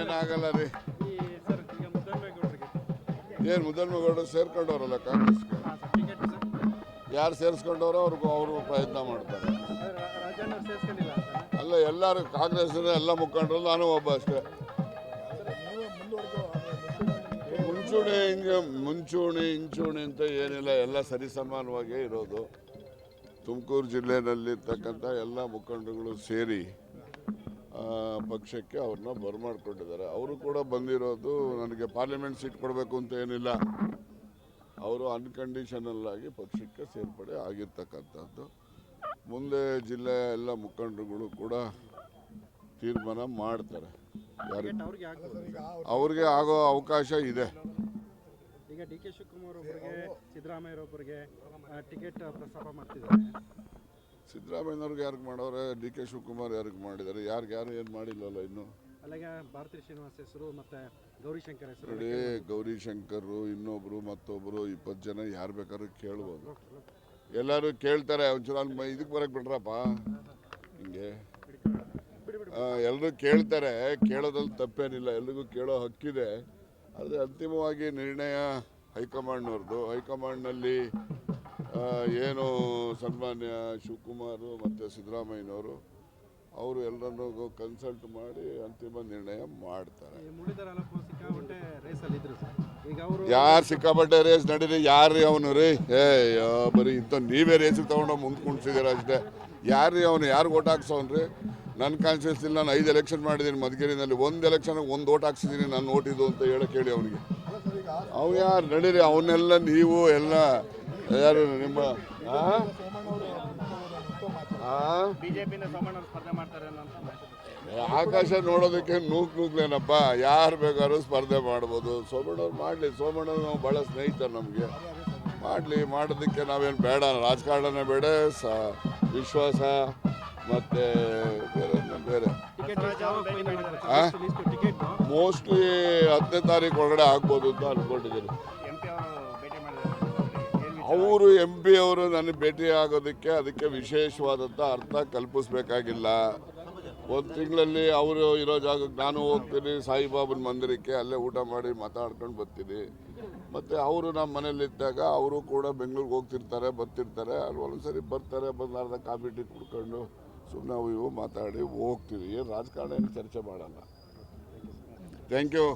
ಏನಾಗಲ್ಲ ರೀ. ಏನು ಮುದ್ದನ್ಮೇಗೌಡರು ಸೇರ್ಕೊಂಡವ್ರಲ್ಲ ಕಾಂಗ್ರೆಸ್ ಯಾರು ಸೇರಿಸ್ಕೊಂಡವ್ರೋ ಅವ್ರಿಗೂ ಅವರು ಪ್ರಯತ್ನ ಮಾಡ್ತಾರೆ. ಅಲ್ಲ, ಎಲ್ಲರೂ ಕಾಂಗ್ರೆಸ್ನ ಎಲ್ಲ ಮುಖಂಡರು, ನಾನು ಒಬ್ಬ ಅಷ್ಟೇ. ಮುಂಚೂಣಿ ಹಿಂಗೆ, ಮುಂಚೂಣಿ ಇಂಚೂಣಿ ಅಂತ ಏನಿಲ್ಲ, ಎಲ್ಲ ಸರಿಸಮಾನವಾಗೇ ಇರೋದು. ತುಮಕೂರು ಜಿಲ್ಲೆಯಲ್ಲಿರ್ತಕ್ಕಂಥ ಎಲ್ಲ ಮುಖಂಡಗಳು ಸೇರಿ ಪಕ್ಷಕ್ಕೆ ಅವ್ರನ್ನ ಬರಮಾಡ್ಕೊಂಡಿದ್ದಾರೆ. ಅವರು ಕೂಡ ಬಂದಿರೋದು ನನಗೆ ಪಾರ್ಲಿಮೆಂಟ್ ಸೀಟ್ ಕೊಡಬೇಕು ಅಂತ ಏನಿಲ್ಲ. ಅವರು ಅನ್ಕಂಡೀಷನಲ್ ಆಗಿ ಪಕ್ಷಕ್ಕೆ ಸೇರ್ಪಡೆ ಆಗಿರ್ತಕ್ಕಂಥದ್ದು. ಮುಂದೆ ಜಿಲ್ಲೆಯ ಎಲ್ಲ ಮುಖಂಡರುಗಳು ಕೂಡ ತೀರ್ಮಾನ ಮಾಡ್ತಾರೆ. ಅವ್ರಿಗೆ ಆಗೋ ಅವಕಾಶ ಇದೆ. ಈಗ ಡಿ ಕೆ ಶಿವಕುಮಾರ್ ಒಬ್ಬರಿಗೆ ಸಿದ್ದರಾಮಯ್ಯರೊಬ್ಬರಿಗೆ ಟಿಕೆಟ್ ಪ್ರಸ್ತಾಪ ಮಾಡ್ತಿದ್ದಾರೆ. ಸಿದ್ದರಾಮಯ್ಯನವ್ರಿಗೆ ಯಾರಿಗೆ ಮಾಡೋರೆ? ಡಿ ಕೆ ಶಿವಕುಮಾರ್ ಯಾರಿಗೆ ಮಾಡಿದ್ದಾರೆ ಯಾರಿಗೆ ಯಾರು ಏನು ಮಾಡಿಲ್ಲಲ್ಲ ಇನ್ನು? ಅಲ್ಲಿಗೆ ಶ್ರೀನಿವಾಸ್ ಹೆಸರು ಮತ್ತೆ ಗೌರಿಶಂಕರ್ ಹೆಸರು ನೋಡಿ ಗೌರಿಶಂಕರು ಇನ್ನೊಬ್ರು ಮತ್ತೊಬ್ರು ಇಪ್ಪತ್ತು ಜನ ಯಾರು ಬೇಕಾದ್ರೂ ಕೇಳ್ಬೋದು. ಎಲ್ಲರೂ ಕೇಳ್ತಾರೆ ಒಂಚೂರು ಅಲ್ಲಿ ಇದಕ್ಕೆ ಬರಕ್ಕೆ ಬಿಡ್ರಪ್ಪ. ಹಿಂಗೆ. ಎಲ್ಲರೂ ಕೇಳ್ತಾರೆ ಕೇಳೋದ್ರಲ್ಲಿ ತಪ್ಪೇನಿಲ್ಲ ಎಲ್ರಿಗೂ ಕೇಳೋ ಹಕ್ಕಿದೆ. ಆದರೆ ಅಂತಿಮವಾಗಿ ನಿರ್ಣಯ ಹೈಕಮಾಂಡ್ನವ್ರದ್ದು ಹೈಕಮಾಂಡ್ನಲ್ಲಿ ಏನು ಸನ್ಮಾನ್ಯ ಶಿವಕುಮಾರ್ ಮತ್ತು ಸಿದ್ದರಾಮಯ್ಯನವರು ಅವರು ಎಲ್ಲರನ್ನೂ ಕನ್ಸಲ್ಟ್ ಮಾಡಿ ಅಂತಿಮ ನಿರ್ಣಯ ಮಾಡ್ತಾರೆ. ಯಾರು ಸಿಕ್ಕಾಪಟ್ಟೆ ರೇಸ್ ನಡೀರಿ ಯಾರು ಅವನು ರೀ? ಏಯ್ ಬರೀ ಇಂಥ ನೀವೇ ರೇಸಿಗೆ ತೊಗೊಂಡು ಮುಂದೆ ಕುಣಿಸಿದ್ದೀರ ಅಷ್ಟೇ. ಯಾರು ಅವನು ಯಾರು ಓಟ್ ಹಾಕ್ಸೋನ್ರಿ ನನ್ನ ಕಾನ್ಸ್ಟಿಟ್ಯೂನ್ಸಿ ನಾನು ಐದು ಎಲೆಕ್ಷನ್ ಮಾಡಿದ್ದೀನಿ ಮಧುಗಿರಿನಲ್ಲಿ ಒಂದು ಎಲೆಕ್ಷನ್ಗೆ ಒಂದು ಓಟ್ ಹಾಕ್ಸಿದ್ದೀನಿ ನಾನು ಓಟಿದ್ದು ಅಂತ ಹೇಳಕ್ಕೆ ಹೇಳಿ ಅವನಿಗೆ. ಅವ್ನು ಯಾರು ನಡೀರಿ ಅವನ್ನೆಲ್ಲ ನೀವು ಎಲ್ಲ ಯಾರು ನಿಮ್ಮ ಸೋಮಣ್ಣ ಆಕಾಶ ನೋಡೋದಕ್ಕೆ ನೂಕ್ ನೂಕ್ಲೇನಪ್ಪ? ಯಾರು ಬೇಕಾದ್ರೂ ಸ್ಪರ್ಧೆ ಮಾಡ್ಬೋದು. ಸೋಮಣ್ಣವ್ರು ಮಾಡಲಿ. ಸೋಮಣ್ಣವ್ರು ನಾವು ಭಾಳ ಸ್ನೇಹಿತರು ನಮಗೆ. ಮಾಡಲಿ. ಮಾಡೋದಕ್ಕೆ ನಾವೇನು ಬೇಡ. ರಾಜಕಾರಣನೇ ಬೇಡ. ಸ ವಿಶ್ವಾಸ ಮತ್ತು ಬೇರೆ ಬೇರೆ. ಮೋಸ್ಟ್ಲಿ ಹತ್ತನೇ ತಾರೀಕು ಒಳಗಡೆ ಆಗ್ಬೋದು ಅಂತ ಅಂದ್ಕೊಂಡಿದ್ದೀನಿ ಅವರು ಎಂ ಪಿ ಅವರು ನನಗೆ ಭೇಟಿಯಾಗೋದಕ್ಕೆ ಅದಕ್ಕೆ ವಿಶೇಷವಾದಂಥ ಅರ್ಥ ಕಲ್ಪಿಸ್ಬೇಕಾಗಿಲ್ಲ. ಒಂದು ತಿಂಗಳಲ್ಲಿ ಅವರು ಇರೋ ಜಾಗಕ್ಕೆ ನಾನು ಹೋಗ್ತೀನಿ, ಸಾಯಿಬಾಬನ ಮಂದಿರಕ್ಕೆ ಅಲ್ಲೇ ಊಟ ಮಾಡಿ ಮಾತಾಡ್ಕೊಂಡು ಬರ್ತೀನಿ. ಮತ್ತು ಅವರು ನಮ್ಮ ಮನೇಲಿದ್ದಾಗ ಅವರು ಕೂಡ ಬೆಂಗಳೂರಿಗೆ ಹೋಗ್ತಿರ್ತಾರೆ, ಬರ್ತಿರ್ತಾರೆ. ಅಲ್ಲಿ ಒಂದೊಂದ್ಸರಿ ಬರ್ತಾರೆ, ಬಂದು ಅರ್ಧ ಕಾಫಿ, ಟೀ ಕುಡ್ಕೊಂಡು ಸುಮ್ಮನೆ ಅವು ಇವು ಮಾತಾಡಿ ಹೋಗ್ತೀವಿ. ಏನು ರಾಜಕಾರಣ ಏನು ಚರ್ಚೆ ಮಾಡಲ್ಲ. Thank you